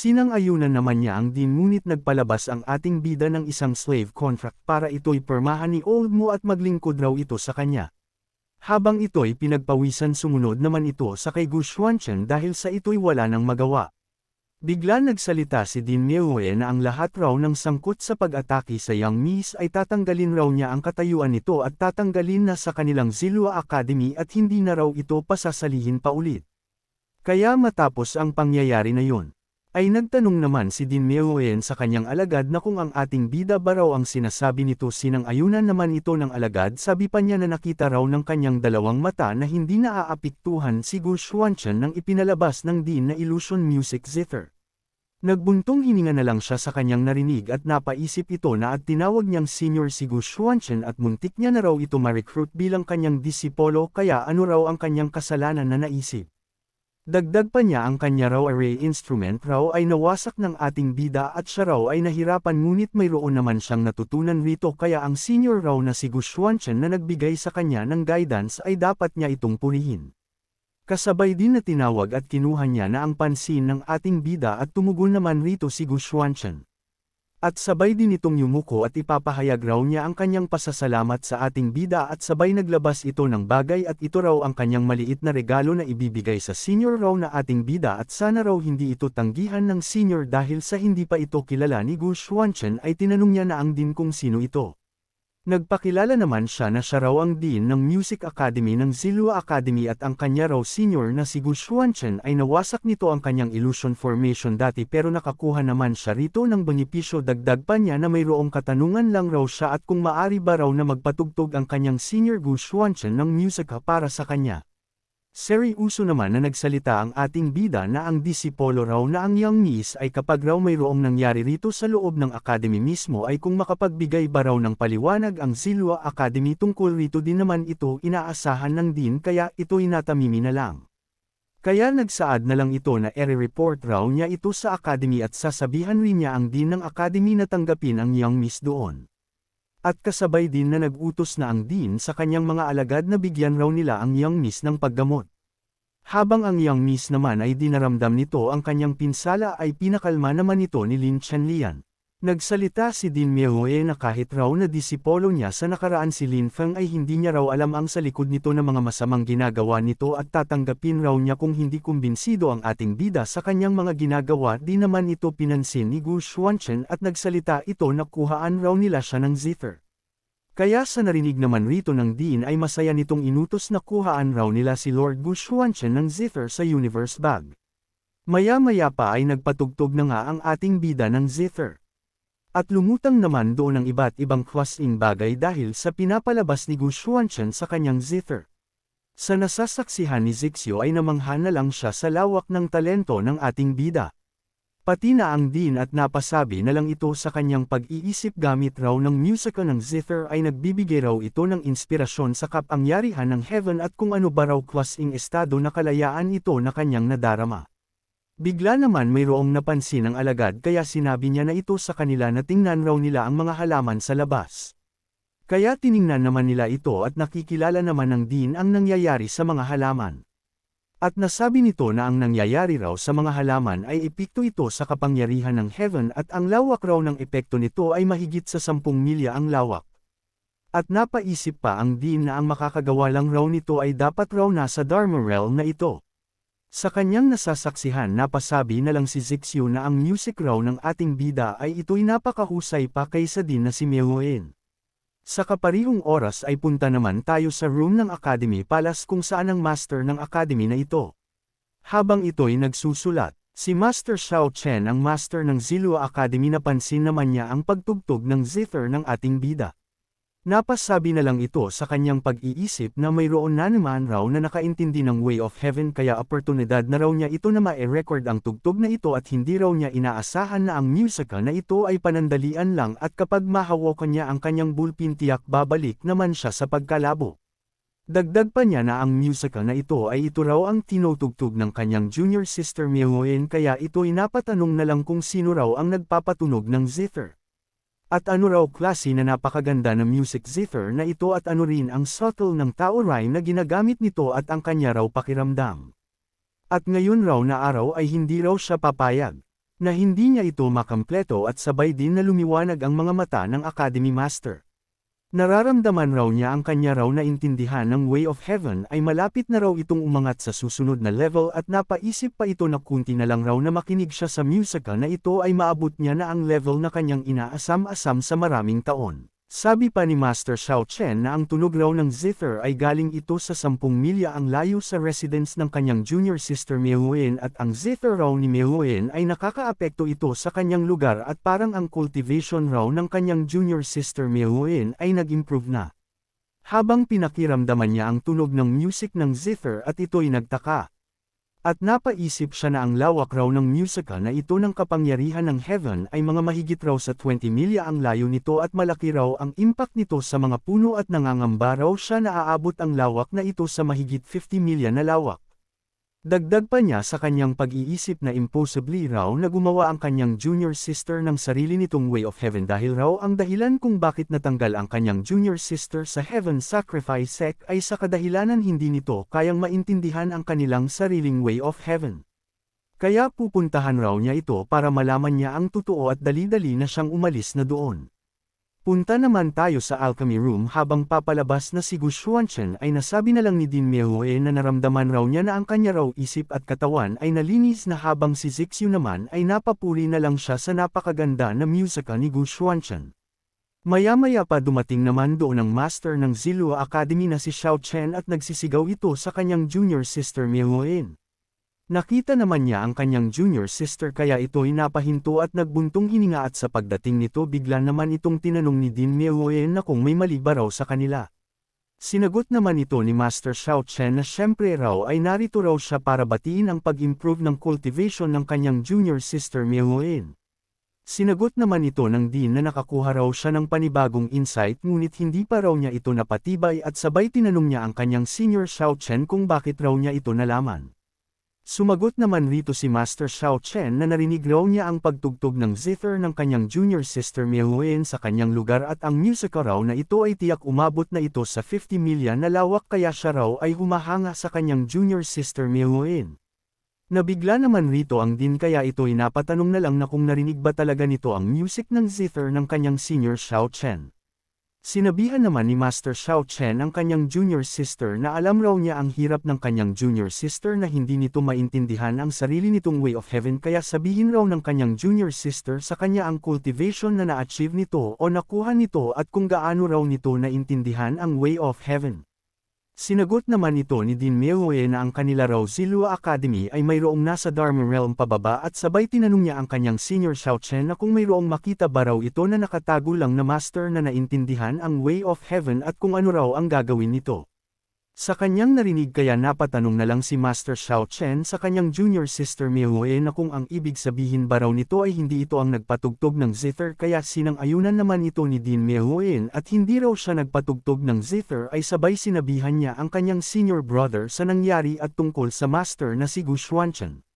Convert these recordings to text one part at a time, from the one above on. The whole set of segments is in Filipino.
Sinang-ayunan naman niya ang din ngunit nagpalabas ang ating bida ng isang slave contract para ito'y permahan ni Old Mo at maglingkod raw ito sa kanya. Habang ito'y pinagpawisan sumunod naman ito sa kay Gu Xuanchen dahil sa ito'y wala nang magawa. Bigla nagsalita si Din Miehue na ang lahat raw ng sangkot sa pag-atake sa Young Miss ay tatanggalin raw niya ang katayuan nito at tatanggalin na sa kanilang Zilua Academy at hindi na raw ito pasasalihin pa ulit. Kaya matapos ang pangyayari na yun, ay nagtanong naman si Din Meoen sa kanyang alagad na kung ang ating bida ba raw ang sinasabi nito sinang ayunan naman ito ng alagad sabi pa niya na nakita raw ng kanyang dalawang mata na hindi naaapiktuhan si Gu Xuanchen nang ipinalabas ng Din na Illusion Music Zither. Nagbuntong hininga na lang siya sa kanyang narinig at napaisip ito na at tinawag niyang senior si Gu Xuanchen at muntik niya na raw ito ma-recruit bilang kanyang disipolo kaya ano raw ang kanyang kasalanan na naisip. Dagdag pa niya ang kanya raw array instrument raw ay nawasak ng ating bida at siya raw ay nahirapan ngunit mayroon naman siyang natutunan rito kaya ang senior raw na si Gu Xuanchen na nagbigay sa kanya ng guidance ay dapat niya itong purihin. Kasabay din na tinawag at kinuha niya na ang pansin ng ating bida at tumugon naman rito si Gu Xuanchen. At sabay din itong yumuko at ipapahayag raw niya ang kanyang pasasalamat sa ating bida at sabay naglabas ito ng bagay at ito raw ang kanyang maliit na regalo na ibibigay sa senior raw na ating bida at sana raw hindi ito tanggihan ng senior dahil sa hindi pa ito kilala ni Gu Xuanchen ay tinanong niya na ang din kung sino ito. Nagpakilala naman siya na siya raw ang Dean ng Music Academy ng Zilua Academy at ang kanya raw senior na si Gu Xuanchen ay nawasak nito ang kanyang illusion formation dati pero nakakuha naman siya rito ng benepisyo dagdag pa niya na mayroong katanungan lang raw siya at kung maari ba raw na magpatugtog ang kanyang senior Gu Xuanchen ng musika para sa kanya. Seryoso naman na nagsalita ang ating bida na ang disipolo raw na ang young miss ay kapag raw mayroong nangyari rito sa loob ng academy mismo ay kung makapagbigay ba raw ng paliwanag ang Zilwa Academy tungkol rito din naman ito inaasahan ng din kaya ito'y natamimi na lang. Kaya nagsaad na lang ito na ere-report raw niya ito sa academy at sasabihan rin niya ang din ng academy na tanggapin ang young miss doon. At kasabay din na nag-utos na ang Dean sa kanyang mga alagad na bigyan raw nila ang young miss ng paggamot. Habang ang young miss naman ay dinaramdam nito ang kanyang pinsala ay pinakalma naman ito ni Lin Chanlian. Nagsalita si Din Miehue na kahit raw na disipolo niya sa nakaraan si Lin Feng ay hindi niya raw alam ang sa likod nito na mga masamang ginagawa nito at tatanggapin raw niya kung hindi kumbinsido ang ating bida sa kanyang mga ginagawa di naman ito pinansin ni Gu Xuanchen at nagsalita ito na kuhaan raw nila siya ng zither. Kaya sa narinig naman rito ng Dean ay masaya nitong inutos na kuhaan raw nila si Lord Gu Xuanchen ng zither sa universe bag. Maya-maya pa ay nagpatugtog na nga ang ating bida ng zither. At lumutang naman doon ang iba't ibang klaseng bagay dahil sa pinapalabas ni Gu Xuanchen sa kanyang zither. Sa nasasaksihan ni Zixio ay namangha na lang siya sa lawak ng talento ng ating bida. Pati na ang din at napasabi na lang ito sa kanyang pag-iisip gamit raw ng musika ng zither ay nagbibigay raw ito ng inspirasyon sa kapangyarihan ng heaven at kung ano ba raw klaseng estado na kalayaan ito na kanyang nadarama. Bigla naman mayroong napansin ang alagad kaya sinabi niya na ito sa kanila na tingnan raw nila ang mga halaman sa labas. Kaya tiningnan naman nila ito at nakikilala naman ng din ang nangyayari sa mga halaman. At nasabi nito na ang nangyayari raw sa mga halaman ay epekto ito sa kapangyarihan ng heaven at ang lawak raw ng epekto nito ay mahigit sa 10 milya ang lawak. At napaisip pa ang din na ang makakagawa lang raw nito ay dapat raw nasa Dharma realm na ito. Sa kanyang nasasaksihan napasabi na lang si Zixu na ang music raw ng ating bida ay ito'y napakahusay pa kaysa din na si Meoen. Sa kaparihong oras ay punta naman tayo sa room ng Academy Palace kung saan ang master ng Academy na ito. Habang ito'y nagsusulat, si Master Xiao Chen ang master ng Zilua Academy napansin naman niya ang pagtugtog ng zither ng ating bida. Napasabi na lang ito sa kanyang pag-iisip na mayroon na naman raw na nakaintindi ng way of heaven kaya oportunidad na raw niya ito na ma-record ang tugtog na ito at hindi raw niya inaasahan na ang musika na ito ay panandalian lang at kapag mahawakan niya ang kanyang bulpin tiyak babalik naman siya sa pagkalabo. Dagdag pa niya na ang musika na ito ay ito raw ang tinutugtog ng kanyang junior sister Myeoen kaya ito'y napatanong na lang kung sino raw ang nagpapatunog ng zither. At ano raw klase na napakaganda na music zither na ito at ano rin ang subtle ng tao rhyme na ginagamit nito at ang kanya raw pakiramdam. At ngayon raw na araw ay hindi raw siya papayag. Na hindi niya ito makampleto at sabay din na lumiwanag ang mga mata ng Academy Master. Nararamdaman raw niya ang kanya raw na intindihan ng Way of Heaven ay malapit na raw itong umangat sa susunod na level at napaisip pa ito na kunti na lang raw na makinig siya sa musical na ito ay maabot niya na ang level na kanyang inaasam-asam sa maraming taon. Sabi pa ni Master Xiao Chen na ang tunog raw ng zither ay galing ito sa 10 milya ang layo sa residence ng kanyang junior sister Meihuin at ang zither raw ni Meihuin ay nakakaapekto ito sa kanyang lugar at parang ang cultivation raw ng kanyang junior sister Meihuin ay nag-improve na. Habang pinakiramdaman niya ang tunog ng music ng zither at ito'y nagtaka. At napaisip siya na ang lawak raw ng musical na ito ng kapangyarihan ng heaven ay mga mahigit raw sa 20 milya ang layo nito at malaki raw ang impact nito sa mga puno at nangangamba raw siya na aabot ang lawak na ito sa mahigit 50 milya na lawak. Dagdag pa niya sa kanyang pag-iisip na impossibly raw na gumawa ang kanyang junior sister ng sarili nitong way of heaven dahil raw ang dahilan kung bakit natanggal ang kanyang junior sister sa heaven sacrifice sect ay sa kadahilanan hindi nito kayang maintindihan ang kanilang sariling way of heaven. Kaya pupuntahan raw niya ito para malaman niya ang totoo at dali-dali na siyang umalis na doon. Punta naman tayo sa alchemy room habang papalabas na si Gu Xuanchen ay nasabi na lang ni Din Miehue na naramdaman raw niya na ang kanya raw isip at katawan ay nalinis na habang si Zixu naman ay napapuri na lang siya sa napakaganda na musical ni Gu Xuanchen. Maya-maya pa dumating naman doon ang master ng Zilua Academy na si Xiao Chen at nagsisigaw ito sa kanyang junior sister Miehuin. Nakita naman niya ang kanyang junior sister kaya ito'y napahinto at nagbuntong hininga at sa pagdating nito bigla naman itong tinanong ni Din Miehoen na kung may mali ba raw sa kanila. Sinagot naman ito ni Master Xiao Chen na syempre raw ay narito raw siya para batiin ang pag-improve ng cultivation ng kanyang junior sister Miehoen. Sinagot naman ito ng Din na nakakuha raw siya ng panibagong insight ngunit hindi pa raw niya ito napatibay at sabay tinanong niya ang kanyang senior Xiao Chen kung bakit raw niya ito nalaman. Sumagot naman rito si Master Xiao Chen na narinig raw niya ang pagtugtog ng zither ng kanyang junior sister Miehuin sa kanyang lugar at ang musical raw na ito ay tiyak umabot na ito sa 50 milya na lawak kaya siya raw ay humahanga sa kanyang junior sister Miehuin. Nabigla naman rito ang din kaya ito'y napatanong na lang na kung narinig ba talaga nito ang music ng zither ng kanyang senior Xiao Chen. Sinabihan naman ni Master Xiao Chen ang kanyang junior sister na alam raw niya ang hirap ng kanyang junior sister na hindi nito maintindihan ang sarili nitong way of heaven kaya sabihin raw ng kanyang junior sister sa kanya ang cultivation na na-achieve nito o nakuha nito at kung gaano raw nito naintindihan ang way of heaven. Sinagot naman ito ni Din Meoe na ang kanila raw Zilua Academy ay mayroong nasa Dharma Realm pababa at sabay tinanong niya ang kanyang senior Xiao Chen na kung mayroong makita ba raw ito na nakatago lang na master na naintindihan ang way of heaven at kung ano raw ang gagawin nito. Sa kanyang narinig kaya napatanong na lang si Master Xiao Chen sa kanyang junior sister Mihue na kung ang ibig sabihin ba raw nito ay hindi ito ang nagpatugtog ng zither kaya sinang ayunan naman ito ni Din Mihue at hindi raw siya nagpatugtog ng zither ay sabay sinabihan niya ang kanyang senior brother sa nangyari at tungkol sa master na si Gu Xuanchen.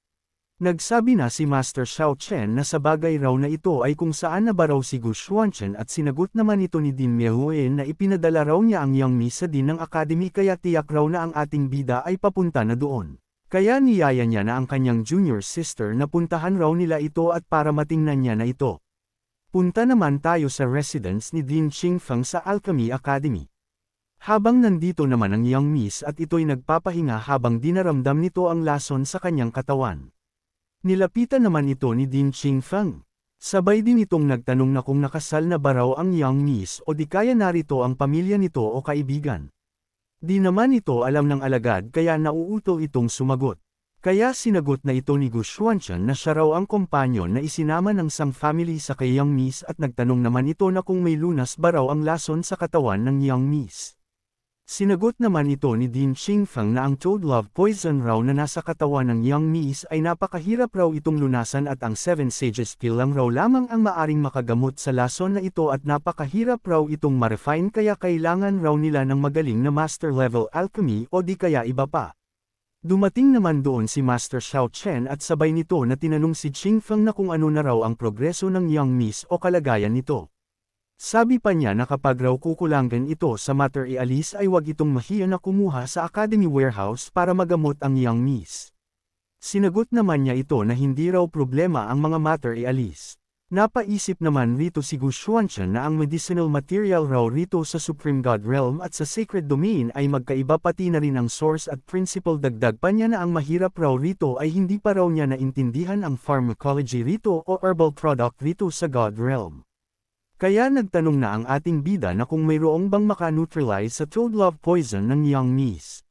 Nagsabi na si Master Xiao Chen na sa bagay raw na ito ay kung saan na ba raw si Gu Xuanchen at sinagot naman ito ni Din Miehuen na ipinadala raw niya ang Yang Mi sa din ng Academy kaya tiyak raw na ang ating bida ay papunta na doon. Kaya niyaya niya na ang kanyang junior sister na puntahan raw nila ito at para matingnan niya na ito. Punta naman tayo sa residence ni Din Qingfeng sa Alchemy Academy. Habang nandito naman ang Yang Miss at ito'y nagpapahinga habang dinaramdam nito ang lason sa kanyang katawan. Nilapitan naman ito ni Din Qingfeng. Sabay din itong nagtanong na kung nakasal na ba raw ang young miss o di kaya narito ang pamilya nito o kaibigan. Di naman ito alam ng alagad kaya nauuto itong sumagot. Kaya sinagot na ito ni Gu Xuanchen na siya raw ang kompanyon na isinama ng Sang family sa kay Young Miss at nagtanong naman ito na kung may lunas ba raw ang lason sa katawan ng Young Miss. Sinagot naman ito ni Din Qingfeng na ang Toad Love Poison raw na nasa katawan ng Young Miss ay napakahirap raw itong lunasan at ang Seven Sages pill lang raw lamang ang maaring makagamot sa lason na ito at napakahirap raw itong marefine kaya kailangan raw nila ng magaling na master level alchemy o di kaya iba pa. Dumating naman doon si Master Xiao Chen at sabay nito na tinanong si Qingfeng na kung ano na raw ang progreso ng Young Miss o kalagayan nito. Sabi pa niya na kapag raw kukulangan ito sa matter ialis ay wag itong mahiya na kumuha sa Academy Warehouse para magamot ang young miss. Sinagot naman niya ito na hindi raw problema ang mga matter ialis. Napaisip naman rito si Gu Xuanchen na ang medicinal material raw rito sa Supreme God Realm at sa Sacred Domain ay magkaiba pati na rin ang source at principle dagdag pa niya na ang mahirap raw rito ay hindi pa raw niya naintindihan ang pharmacology rito o herbal product rito sa God Realm. Kaya nagtanong na ang ating bida na kung mayroong bang maka-neutralize sa Toad Love Poison ng Young Miss.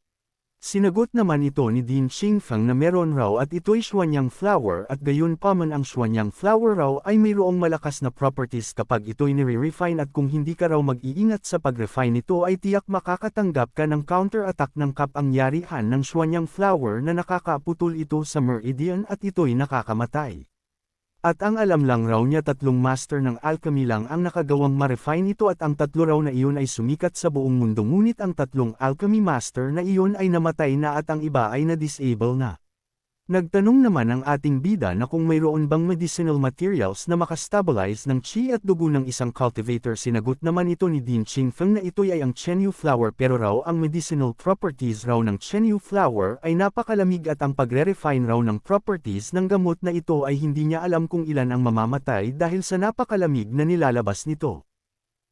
Sinagot naman ito ni Dean Xingfeng na meron raw at ito'y Xuanyang flower at gayon pa man ang Xuanyang flower raw ay mayroong malakas na properties kapag ito'y nire-refine at kung hindi ka raw mag-iingat sa pag-refine nito ay tiyak makakatanggap ka ng counter-attack ng kapangyarihan ng Xuanyang flower na nakakaputol ito sa meridian at ito'y nakakamatay. At ang alam lang raw niya tatlong master ng alchemy lang ang nakagawang ma-refine ito at ang tatlo raw na iyon ay sumikat sa buong mundo ngunit ang tatlong alchemy master na iyon ay namatay na at ang iba ay na-disable na. Nagtanong naman ang ating bida na kung mayroon bang medicinal materials na makastabilize ng chi at dugo ng isang cultivator sinagot naman ito ni Dean Qingfeng na ito ay ang Chenyu flower pero raw ang medicinal properties raw ng Chenyu flower ay napakalamig at ang pagre-refine raw ng properties ng gamot na ito ay hindi niya alam kung ilan ang mamamatay dahil sa napakalamig na nilalabas nito.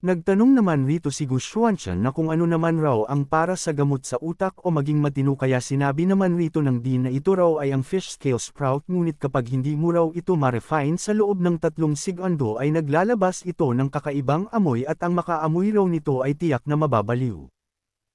Nagtanong naman rito si Gu Xuanchen na kung ano naman raw ang para sa gamot sa utak o maging matino kaya sinabi naman rito ng Dean na ito raw ay ang fish scale sprout ngunit kapag hindi mo raw ito ma-refine sa loob ng tatlong sigando ay naglalabas ito ng kakaibang amoy at ang makaamoy raw nito ay tiyak na mababaliw.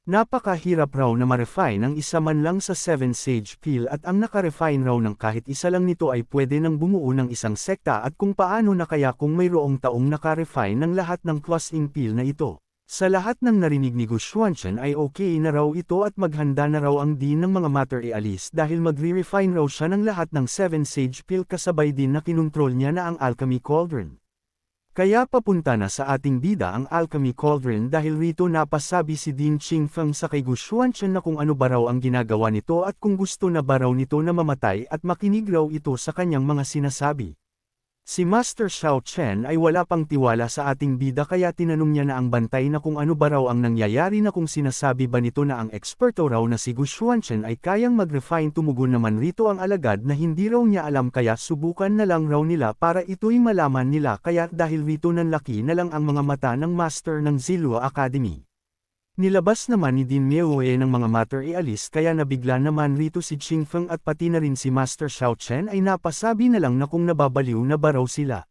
Napakahirap raw na ma-refine ang isa man lang sa 7 sage peel at ang naka-refine raw ng kahit isa lang nito ay pwede nang bumuo ng isang sekta at kung paano na kaya kung mayroong taong naka-refine ng lahat ng closing peel na ito. Sa lahat ng narinig ni Gu Xuanchen ay okay na raw ito at maghanda na raw ang din ng mga matter ialis dahil magre-refine raw siya ng lahat ng 7 sage peel kasabay din na kinontrol niya na ang alchemy cauldron. Kaya papunta na sa ating bida ang Alchemy Cauldron dahil rito napasabi si Dean Qingfeng sa kay Gu Xuanchen na kung ano ba raw ang ginagawa nito at kung gusto na ba raw nito na mamatay at makinig raw ito sa kanyang mga sinasabi. Si Master Xiao Chen ay wala pang tiwala sa ating bida kaya tinanong niya na ang bantay na kung ano ba raw ang nangyayari na kung sinasabi ba nito na ang eksperto raw na si Gu Xuanchen ay kayang mag-refine tumugon naman rito ang alagad na hindi raw niya alam kaya subukan na lang raw nila para ito'y malaman nila kaya dahil rito nanlaki na lang ang mga mata ng master ng Zilua Academy. Nilabas naman ni Din Meoe ng mga matter ialis kaya nabigla naman rito si Qingfeng at pati na rin si Master Xiao Chen ay napasabi na lang na kung nababaliw na ba raw sila.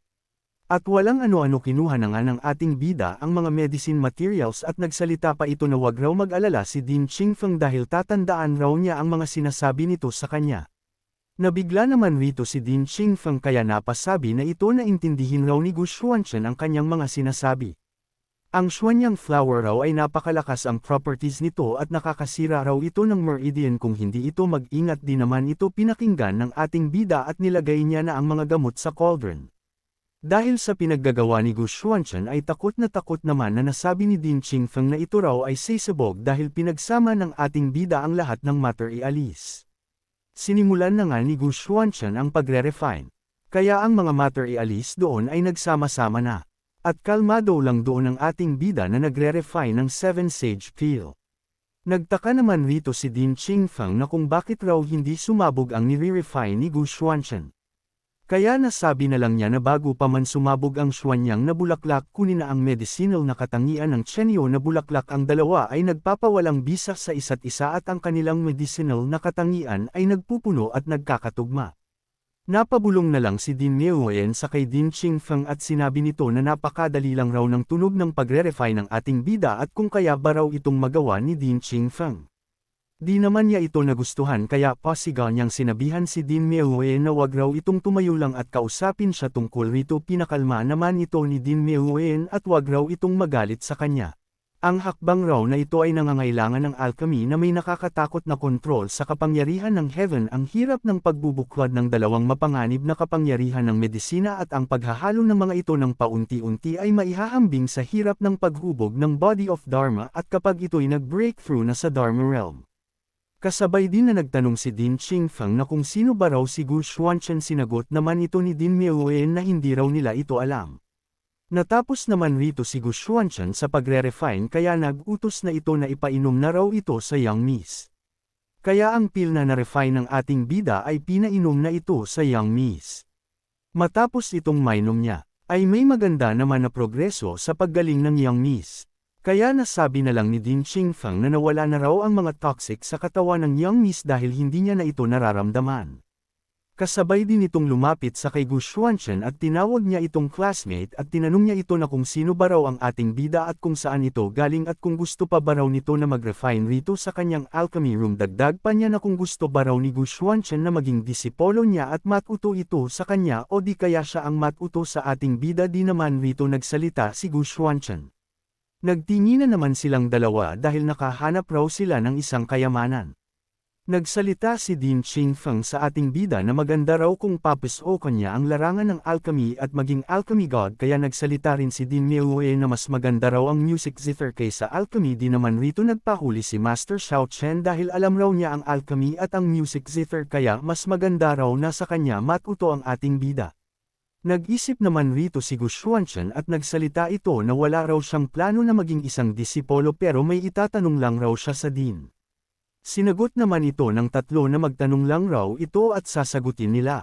At walang ano-ano kinuha na nga ng ating bida ang mga medicine materials at nagsalita pa ito na wag raw mag-alala si Din Qingfeng dahil tatandaan raw niya ang mga sinasabi nito sa kanya. Nabigla naman rito si Din Qingfeng kaya napasabi na ito na intindihin raw ni Gu Xuanchen ang kanyang mga sinasabi. Ang Xuanyang flower raw ay napakalakas ang properties nito at nakakasira raw ito ng meridian kung hindi ito mag-ingat din naman ito pinakinggan ng ating bida at nilagay niya na ang mga gamot sa cauldron. Dahil sa pinaggagawa ni Gu Xuanchen ay takot na takot naman na nasabi ni Din Qingfeng na ito raw ay sisabog dahil pinagsama ng ating bida ang lahat ng matter ialis. Sinimulan na nga ni Gu Xuanchen ang pagre-refine. Kaya ang mga matter ialis doon ay nagsama-sama na. At kalmado lang doon ang ating bida na nagre-refine ng 7 Sage Peel. Nagtaka naman rito si Din Qingfeng na kung bakit raw hindi sumabog ang nire-refine ni Gu Xuanchen. Kaya nasabi na lang niya na bago pa man sumabog ang Xuanyang na bulaklak kunin na ang medicinal na katangian ng Chenyo na bulaklak ang dalawa ay nagpapawalang bisa sa isa't isa at ang kanilang medicinal na katangian ay nagpupuno at nagkakatugma. Napabulong na lang si Din Meoyen sa kay Din Qingfeng at sinabi nito na napakadali lang raw ng tunog ng pagre-refine ng ating bida at kung kaya ba raw itong magawa ni Din Qingfeng. Di naman niya ito nagustuhan kaya pasigaw niyang sinabihan si Din Meoyen na wag raw itong tumayo lang at kausapin siya tungkol rito pinakalma naman ito ni Din Meoyen at wag raw itong magalit sa kanya. Ang hakbang raw na ito ay nangangailangan ng alchemy na may nakakatakot na kontrol sa kapangyarihan ng heaven ang hirap ng pagbubuklod ng dalawang mapanganib na kapangyarihan ng medisina at ang paghahalo ng mga ito ng paunti-unti ay maihahambing sa hirap ng paghubog ng body of Dharma at kapag ito'y nag-breakthrough na sa Dharma realm. Kasabay din na nagtanong si Din Qingfeng na kung sino ba raw si Gu Xuanchen sinagot naman ito ni Din Meoyen na hindi raw nila ito alam. Natapos naman rito si Gu Xuanchen sa pagre-refine kaya nag-utos na ito na ipainom na raw ito sa Young Miss. Kaya ang pil na na-refine ng ating bida ay pinainom na ito sa Young Miss. Matapos itong mainom niya, ay may maganda naman na progreso sa paggaling ng Young Miss. Kaya nasabi na lang ni Din Qingfeng na nawala na raw ang mga toxic sa katawan ng Young Miss dahil hindi niya na ito nararamdaman. Kasabay din itong lumapit sa kay Gu Xuanchen at tinawag niya itong classmate at tinanong niya ito na kung sino ba raw ang ating bida at kung saan ito galing at kung gusto pa ba raw nito na mag-refine rito sa kanyang alchemy room dagdag pa niya na kung gusto ba raw ni Gu Xuanchen na maging disipolo niya at matuto ito sa kanya o di kaya siya ang matuto sa ating bida di naman rito nagsalita si Gu Xuanchen. Nagtinginan naman silang dalawa dahil nakahanap raw sila ng isang kayamanan. Nagsalita si Din Qingfeng sa ating bida na maganda raw kung papus o kanya ang larangan ng alchemy at maging alchemy god kaya nagsalita rin si Din Miaoe na mas maganda raw ang music zither kaysa alchemy di naman rito nagpahuli si Master Xiao Chen dahil alam raw niya ang alchemy at ang music zither kaya mas maganda raw na sa kanya matuto ang ating bida. Nag-isip naman rito si Gu Xuanchen at nagsalita ito na wala raw siyang plano na maging isang disipolo pero may itatanong lang raw siya sa Din. Sinagot naman ito ng tatlo na magtanong lang raw ito at sasagutin nila.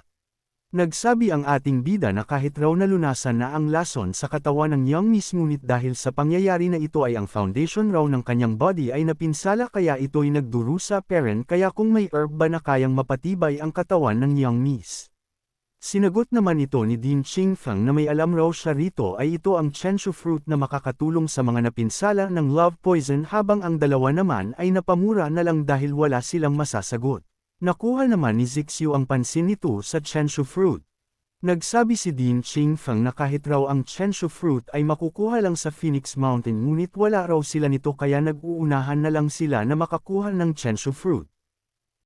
Nagsabi ang ating bida na kahit raw nalunasan na ang lason sa katawan ng Young Miss ngunit dahil sa pangyayari na ito ay ang foundation raw ng kanyang body ay napinsala kaya ito'y nagdurusa parent kaya kung may herb ba na kayang mapatibay ang katawan ng Young Miss. Sinagot naman ito ni Din Qingfeng na may alam raw siya rito ay ito ang Chenshu fruit na makakatulong sa mga napinsala ng love poison habang ang dalawa naman ay napamura na lang dahil wala silang masasagot. Nakuha naman ni Zixiu ang pansin nito sa Chenshu fruit. Nagsabi si Din Qingfeng na kahit raw ang Chenshu fruit ay makukuha lang sa Phoenix Mountain ngunit wala raw sila nito kaya nag-uunahan na lang sila na makakuha ng Chenshu fruit.